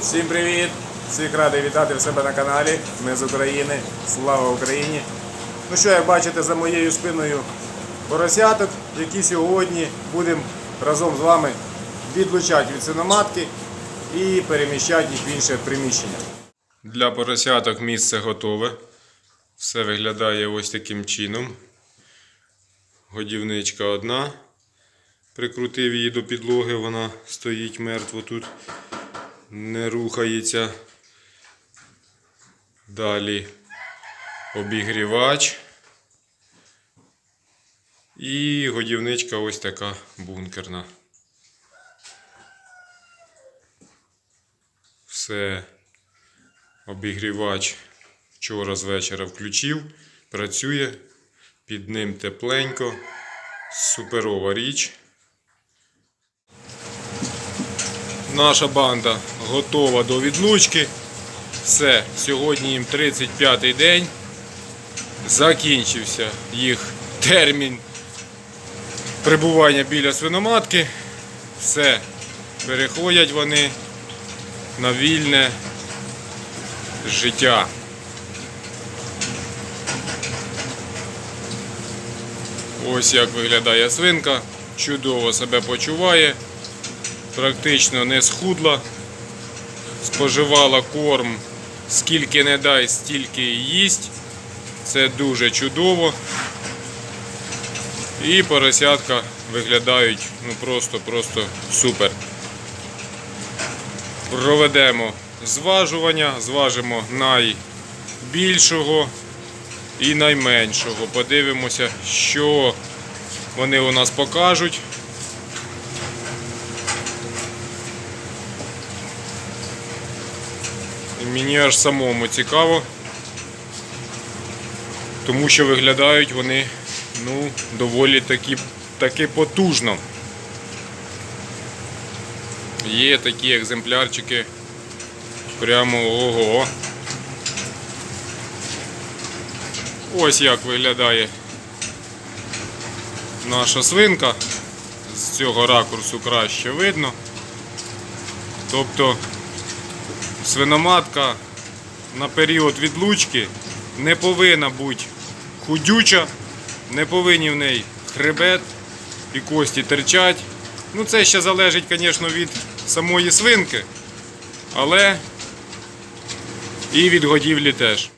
Всім привіт! Всіх радий вітати в себе на каналі. Ми з України. Слава Україні! Ну що, як бачите, за моєю спиною поросяток, які сьогодні будемо разом з вами відлучати від синоматки і переміщати їх в інше приміщення. Для поросяток місце готове. Все виглядає ось таким чином. Годівничка одна. Прикрутив її до підлоги, вона стоїть мертво тут не рухається. Далі обігрівач. І годівничка ось така бункерна. Все. Обігрівач вчора з вечора включив, працює, під ним тепленько, суперова річ. Наша банда готова до відлучки. Все, сьогодні їм 35-й день. Закінчився їх термін прибування біля свиноматки. Все, переходять вони на вільне життя. Ось як виглядає свинка. Чудово себе почуває практично не схудла, споживала корм, скільки не дай, стільки їсть. Це дуже чудово. І поросятка виглядають ну просто-просто супер. Проведемо зважування, зважимо найбільшого і найменшого. Подивимося, що вони у нас покажуть. Мені аж самому цікаво, тому що виглядають вони ну, доволі таки, таки потужно. Є такі екземплярчики прямо ого. Ось як виглядає наша свинка. З цього ракурсу краще видно. Тобто свиноматка на період відлучки не повинна бути худюча, не повинні в неї хребет і кості терчать. Ну це ще залежить, звісно, від самої свинки, але і від годівлі теж.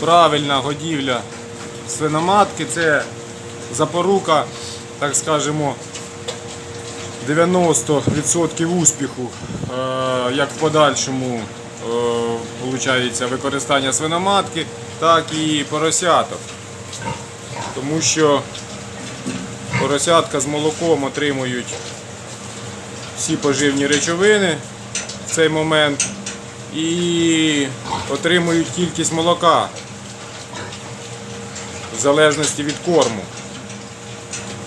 Правильна годівля свиноматки це запорука, так скажемо, 90% успіху, е, як в подальшому е, получається, використання свиноматки, так і поросяток. Тому що поросятка з молоком отримують всі поживні речовини в цей момент і отримують кількість молока в залежності від корму.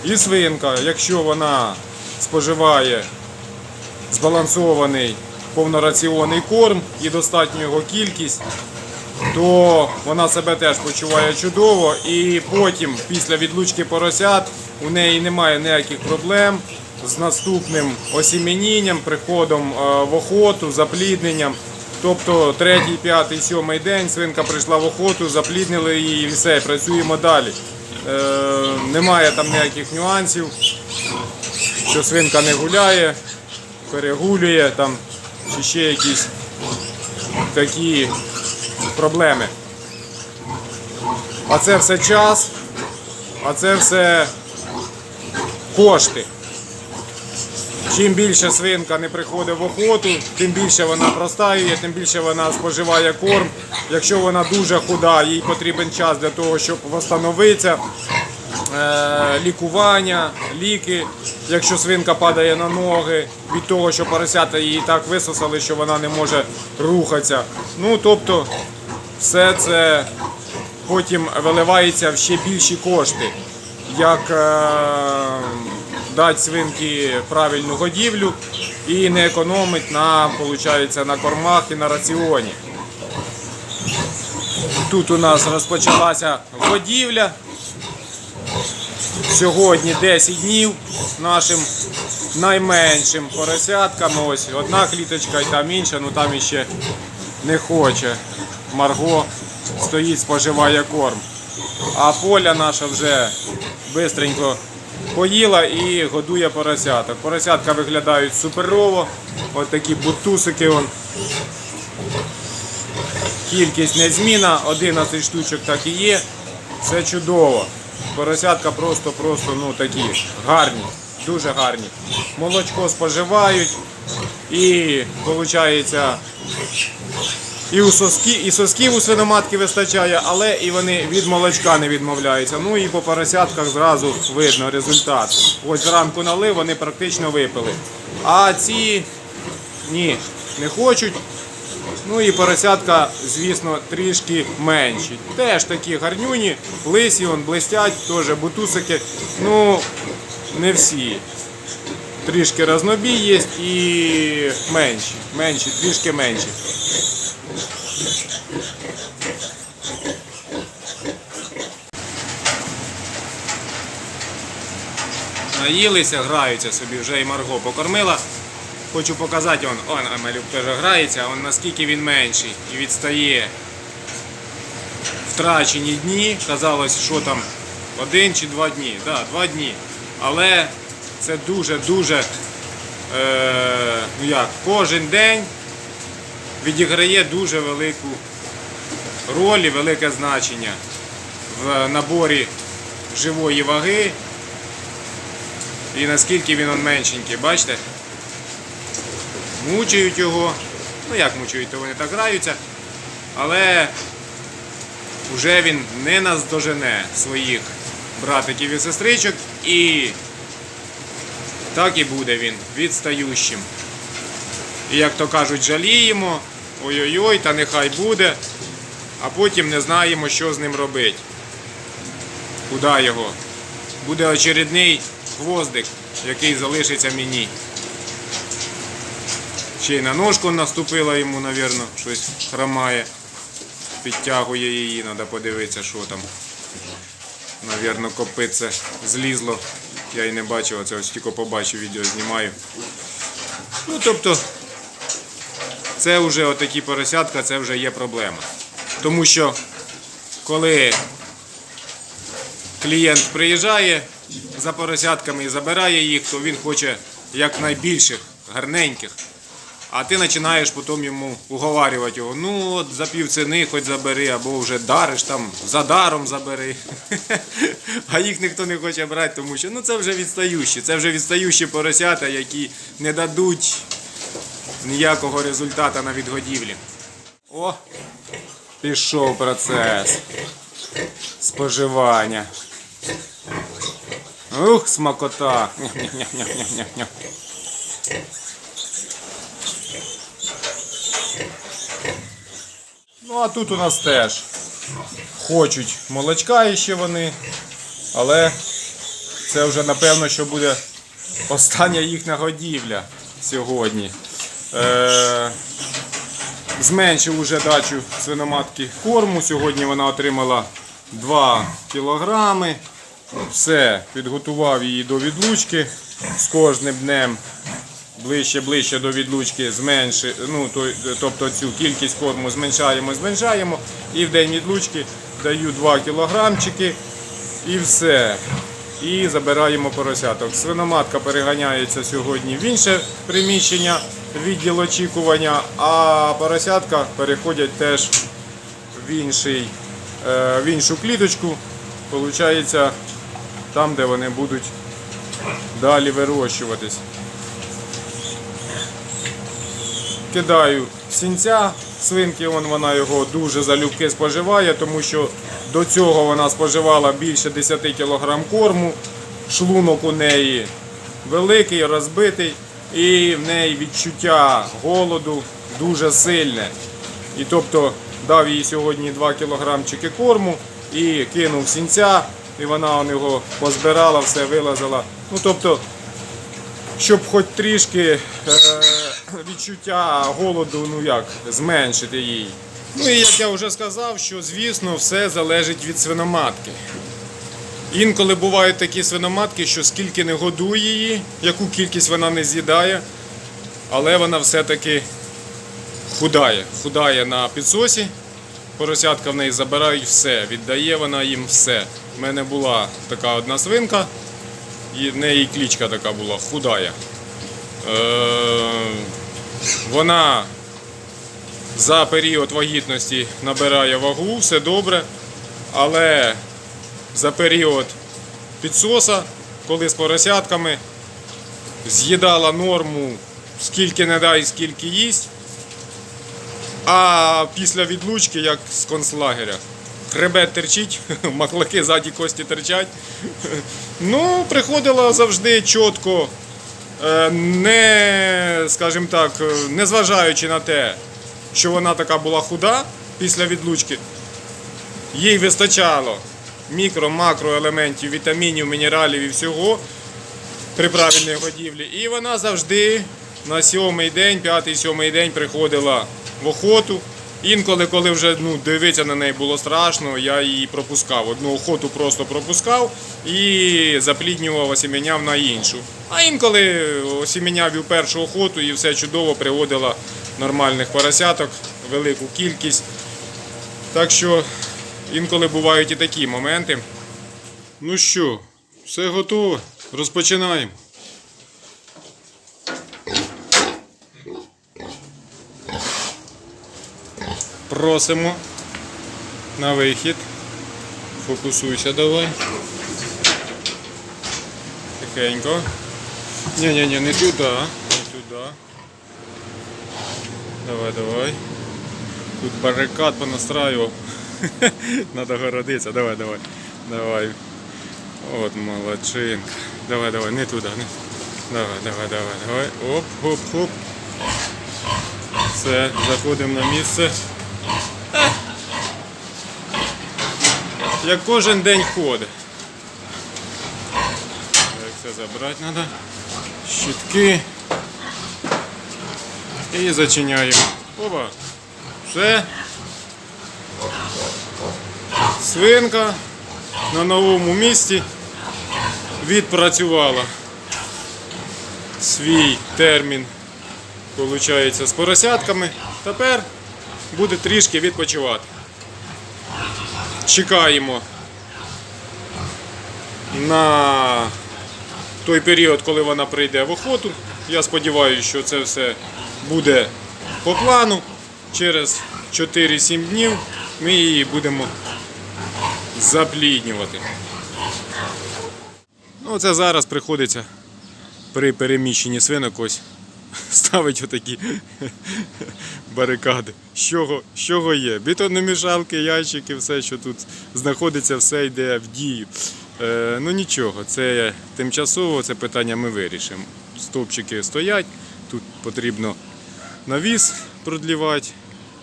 І свинка, якщо вона споживає збалансований повнораціонний корм і достатню його кількість, то вона себе теж почуває чудово і потім, після відлучки поросят, у неї немає ніяких проблем з наступним осіменінням, приходом е, в охоту, заплідненням. Тобто третій, п'ятий, сьомий день свинка прийшла в охоту, запліднили її і все, працюємо далі. Е, немає там ніяких нюансів що свинка не гуляє, перегулює там, чи ще якісь такі проблеми. А це все час, а це все кошти. Чим більше свинка не приходить в охоту, тим більше вона простаює, тим більше вона споживає корм. Якщо вона дуже худа, їй потрібен час для того, щоб встановитися. Е, лікування, ліки, якщо свинка падає на ноги, від того, що поросята її так висосали, що вона не може рухатися. Ну, тобто, все це потім виливається в ще більші кошти. Як е, дати свинки правильну годівлю і не економить на, получається, на кормах і на раціоні. Тут у нас розпочалася годівля. Сьогодні 10 днів нашим найменшим поросяткам. Ось одна кліточка і там інша, ну там іще не хоче. Марго стоїть, споживає корм. А поля наша вже бистренько поїла і годує поросяток. Поросятка виглядають суперово. Ось такі бутусики. Он. Кількість не зміна, 11 штучок так і є. Все чудово. Поросятка просто-просто ну такі гарні, дуже гарні. Молочко споживають і виходить і у соски, і сосків у свиноматки вистачає, але і вони від молочка не відмовляються. Ну і по поросятках зразу видно результат. Ось зранку налив, вони практично випили. А ці ні, не хочуть. Ну і поросятка, звісно, трішки менші. Теж такі гарнюні, лисі, вон блистять, теж бутусики. Ну, не всі. Трішки разнобій є і менші, менші, трішки менші. Наїлися, граються собі, вже і Марго покормила. Хочу показати, он, он Амелюк теж грається, он наскільки він менший і відстає. Втрачені дні, казалось, що там один чи два дні. Да, два дні. Але це дуже-дуже е, ну як, кожен день відіграє дуже велику роль і велике значення в наборі живої ваги. І наскільки він он меншенький, бачите? Мучають його. Ну як мучають, то вони так граються. Але вже він не наздожене своїх братиків і сестричок і так і буде він відстающим. І як то кажуть, жаліємо, ой-ой-ой, та нехай буде, а потім не знаємо, що з ним робити. Куди його? Буде очередний гвоздик, який залишиться мені. Ще й на ножку наступила йому, напевно, щось хромає. Підтягує її, треба подивитися, що там. Навірно, копитце злізло. Я і не бачив, це ось тільки побачив, відео знімаю. Ну, тобто, це вже отакі поросятка, це вже є проблема. Тому що коли клієнт приїжджає за поросятками і забирає їх, то він хоче якнайбільших, гарненьких. А ти починаєш потім йому уговарювати його, ну от за півціни хоч забери, або вже дариш там, за даром забери. А їх ніхто не хоче брати, тому що ну це вже відстаючі, це вже відстаючі поросята, які не дадуть ніякого результату на відгодівлі. О, пішов процес споживання. Ух, смакота. Ням-ням-ням-ням-ням. Ну а тут у нас теж хочуть молочка іще вони, але це вже напевно, що буде остання їхня годівля сьогодні. Е, зменшив уже дачу свиноматки корму. Сьогодні вона отримала 2 кілограми. Все, підготував її до відлучки. З кожним днем ближче ближче до відлучки зменши, ну, то, тобто цю кількість корму зменшаємо, зменшаємо. І в день відлучки даю 2 кілограмчики і все. І забираємо поросяток. Свиноматка переганяється сьогодні в інше приміщення, відділ очікування, а поросятка переходять теж в, інший, е, в іншу кліточку. Получається там, де вони будуть далі вирощуватись. Кидаю сінця свинки, вон вона його дуже залюбки споживає, тому що до цього вона споживала більше 10 кг корму, шлунок у неї великий, розбитий, і в неї відчуття голоду дуже сильне. І тобто дав їй сьогодні 2 кілограмчики корму і кинув сінця, і вона у його позбирала, все вилазила. Ну тобто, щоб хоч трішки е, відчуття голоду, ну як, зменшити їй. Ну і як я вже сказав, що звісно все залежить від свиноматки. Інколи бувають такі свиноматки, що скільки не годує її, яку кількість вона не з'їдає, але вона все-таки худає. Худає на підсосі. Поросятка в неї забирають все, віддає вона їм все. У мене була така одна свинка, і в неї клічка така була худая. Е, вона за період вагітності набирає вагу, все добре, але за період підсоса, коли з поросятками з'їдала норму, скільки не дай, скільки їсть. А після відлучки, як з концлагеря, хребет терчить, маклаки ззаді кості терчать. Ну, приходила завжди чітко, не, скажімо так, е, незважаючи на те, що вона така була худа після відлучки, їй вистачало мікро, макроелементів, вітамінів, мінералів і всього при правильній годівлі. І вона завжди на сьомий день, п'ятий, сьомий день приходила в охоту. Інколи, коли вже ну, дивитися на неї було страшно, я її пропускав. Одну охоту просто пропускав і запліднював, осіміняв на іншу. А інколи осіміняв і першу охоту і все чудово приводила нормальних поросяток, велику кількість. Так що інколи бувають і такі моменти. Ну що, все готове. Розпочинаємо. Просимо на вихід. Фокусуйся давай. Тихенько. Ні-ні-ні, не туди, не туди. Давай, давай. Тут барикад понастраював. Надо городитися. Давай, давай. Давай. От молодчинка. Давай, давай, не туди. Давай, давай, давай, давай. Оп, хоп, хоп. Все, заходимо на місце. Як кожен день ходить. Так, все забрати треба. Щітки. І зачиняємо. Опа. Все. Свинка на новому місці відпрацювала свій термін, виходить, з поросятками. Тепер буде трішки відпочивати. Чекаємо на той період, коли вона прийде в охоту. Я сподіваюся, що це все буде по плану. Через 4-7 днів ми її будемо запліднювати. Ну, це зараз приходиться при переміщенні свинок ось ставить отакі барикади. З чого, з чого є? Бетономішалки, ящики, все, що тут знаходиться, все йде в дію. Е, ну нічого, це тимчасово, це питання ми вирішимо. Стовпчики стоять, тут потрібно навіс продлівати.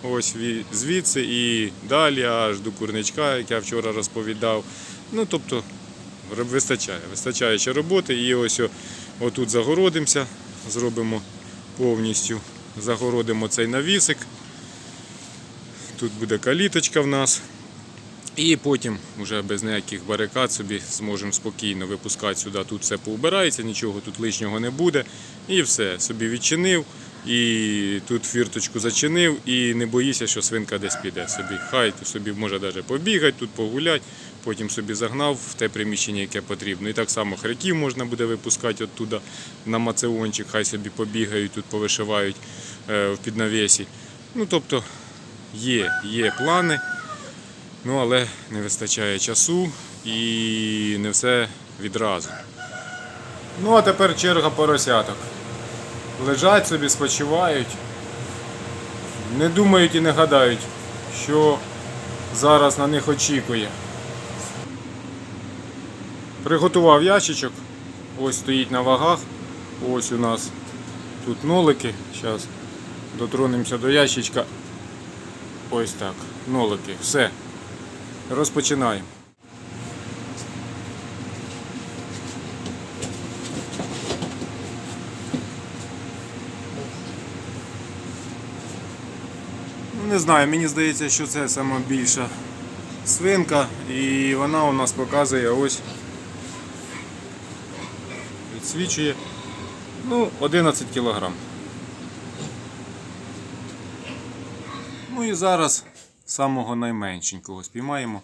Ось звідси і далі аж до курничка, як я вчора розповідав. Ну, тобто, вистачає, вистачає ще роботи. І ось отут загородимося, зробимо повністю, загородимо цей навісик. Тут буде каліточка в нас. І потім вже без ніяких барикад собі зможемо спокійно випускати сюди. Тут все поубирається, нічого тут лишнього не буде. І все, собі відчинив. І тут фірточку зачинив і не боїся, що свинка десь піде собі. Хай тут собі може навіть побігати, тут погуляти, потім собі загнав в те приміщення, яке потрібно. І так само хряків можна буде випускати оттуда на мацеончик, хай собі побігають, тут повишивають е, в піднавісі. Ну тобто є, є плани. Ну, але не вистачає часу і не все відразу. Ну, а тепер черга поросяток. Лежать собі, спочивають, не думають і не гадають, що зараз на них очікує. Приготував ящичок, ось стоїть на вагах, ось у нас тут нолики. Зараз дотронемося до ящичка. Ось так, нолики, все. Розпочинаємо. Знаю, мені здається, що це найбільша свинка і вона у нас показує ось відсвічує ну, 11 кг. Ну і зараз самого найменшенького спіймаємо.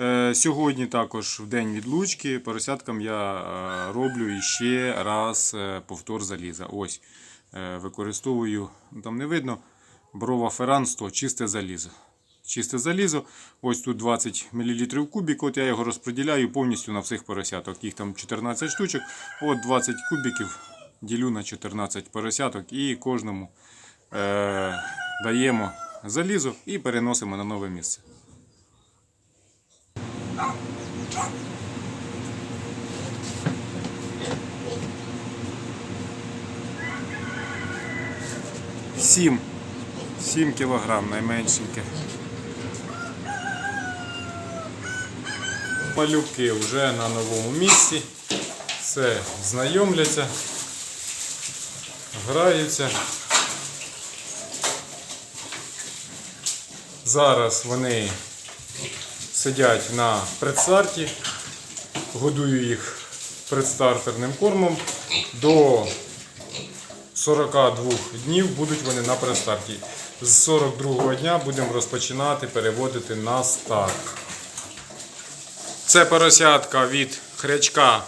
Е, сьогодні також в день відлучки поросяткам я е, роблю іще раз е, повтор заліза. Ось використовую, там не видно, брова ферран 100, чисте залізо. Чисте залізо. Ось тут 20 мл кубік. От я його розподіляю повністю на всіх поросяток. Їх там 14 штучок. От 20 кубіків ділю на 14 поросяток і кожному е, даємо залізо і переносимо на нове місце. Сім. 7 кілограм найменшеньке. Малюки вже на новому місці. Все, знайомляться, граються. Зараз вони сидять на предстарті, годую їх предстартерним кормом. До 42 днів будуть вони на предстарті. З 42 дня будемо розпочинати переводити на старт. Це поросятка від хрячка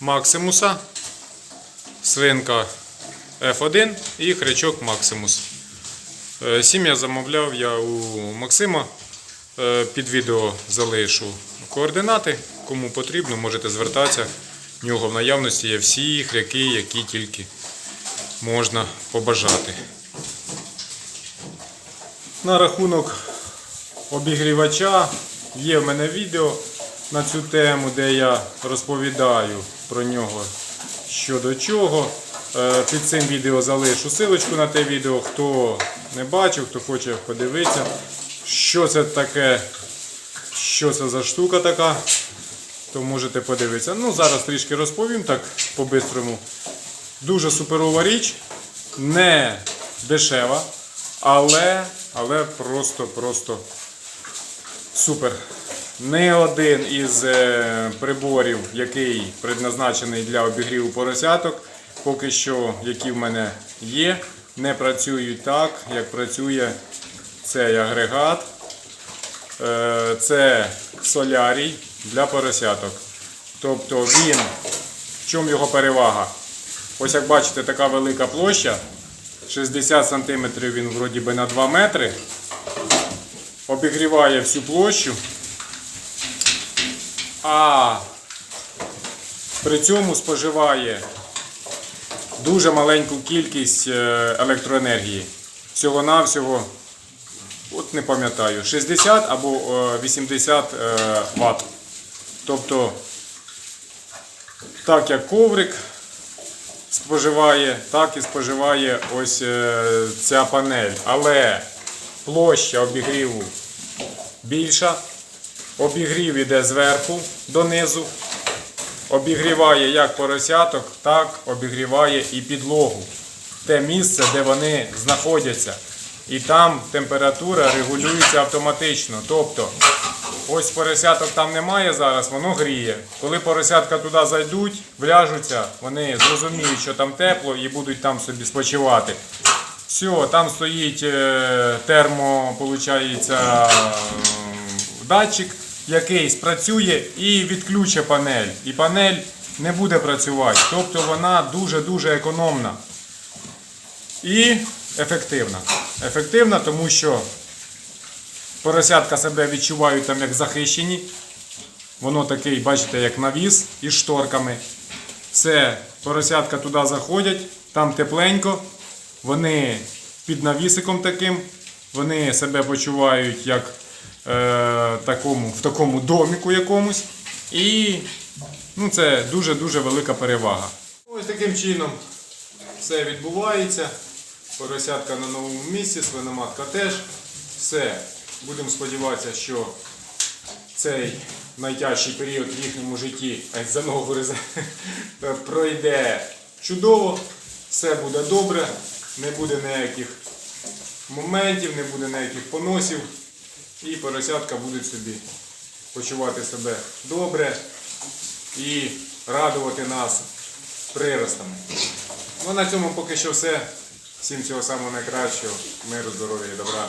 Максимуса, свинка F1 і хрячок Максимус. Е, Сім'я замовляв я у Максима. Е, Під відео залишу координати. Кому потрібно, можете звертатися. В нього в наявності є всі хряки, які тільки можна побажати. На рахунок обігрівача є в мене відео на цю тему, де я розповідаю про нього що до чого. Е, Під цим відео залишу силочку на те відео. Хто не бачив, хто хоче подивитися, що це таке, що це за штука така, то можете подивитися. Ну, зараз трішки розповім так по-бистрому. Дуже суперова річ, не дешева, але, але просто, просто супер. Не один із е, приборів, який предназначений для обігріву поросяток, поки що, які в мене є, не працюють так, як працює цей агрегат. Е, Це солярій для поросяток. Тобто він, в чому його перевага? Ось як бачите, така велика площа. 60 см він вроді би на 2 метри. Обігріває всю площу. А при цьому споживає дуже маленьку кількість е, електроенергії. Всього-навсього, от не пам'ятаю, 60 або е, 80 е, Вт. Тобто, так як коврик споживає, так і споживає ось е, ця панель. Але площа обігріву більша. Обігрів іде зверху донизу. Обігріває як поросяток, так обігріває і підлогу. Те місце, де вони знаходяться. І там температура регулюється автоматично. Тобто, ось поросяток там немає зараз, воно гріє. Коли поросятка туди зайдуть, вляжуться, вони зрозуміють, що там тепло і будуть там собі спочивати. Все, там стоїть е, термо, е, датчик, який спрацює і відключить панель. І панель не буде працювати. Тобто вона дуже-дуже економна і ефективна. Ефективна, тому що поросятка себе відчувають там як захищені. Воно такий, бачите, як навіс із шторками. Все, поросятка туди заходять, там тепленько. Вони під навісиком таким, вони себе почувають як е, такому, в такому доміку якомусь. І ну, це дуже-дуже велика перевага. Ось таким чином все відбувається. Поросятка на новому місці, свиноматка теж. Все. Будемо сподіватися, що цей найтяжчий період в їхньому житті, за ногу пройде чудово, все буде добре, не буде ніяких моментів, не буде ніяких поносів, і поросятка будуть собі почувати себе добре і радувати нас приростами. Ну на цьому поки що все. Всім всього самого найкращого, миру, здоров'я і добра.